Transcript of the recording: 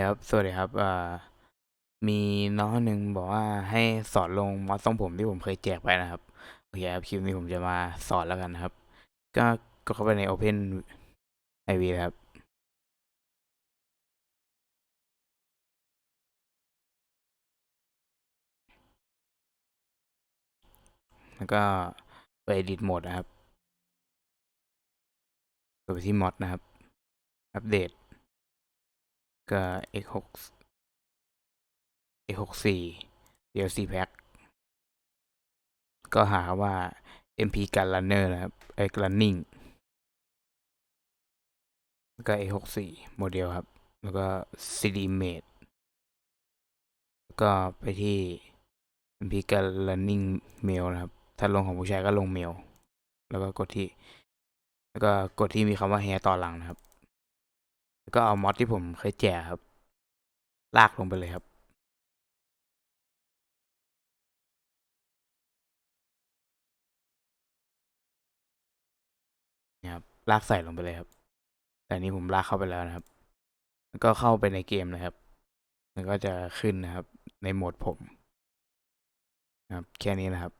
ครับ สวัสดีครับอ่ามีน้องหนึ่งบอกว่าให้สอนลงมอสทรงผมที่ผมเคยแจกไปนะครับ โอเคครับ คลิปนี้ผมจะมาสอนแล้วกันนะครับ ก็ก็เข้าไปใน Open IV ครับ แล้วก็ไป Edit Mode นะครับ ไปที่ Mod นะครับ อัปเดต ก็ x 6 x 6 4 DLC Pack ก็หาว่า MP Gun Runner นะครับไอ้ Running แล้วก็ x 6 4 โมเดลครับ แล้วก็ CD Image แล้วก็ไปที่ MP Gun Running Mail นะครับ ถ้าลงของผู้ชายก็ลงเมลแล้วก็กดที่ แล้วก็กดที่มีคำว่า hair ต่อหลังนะครับ แล้วก็เอามอดที่ผมเคยแจกครับ ลากลงไปเลยครับ นี่ครับ ลากใส่ลงไปเลยครับ แต่นนี้ผมลากเข้าไปแล้วนะครับ แล้วก็เข้าไปในเกมนะครับ แล้วก็จะขึ้นนะครับ ในโหมดผมนะครับ แค่นี้นะครับ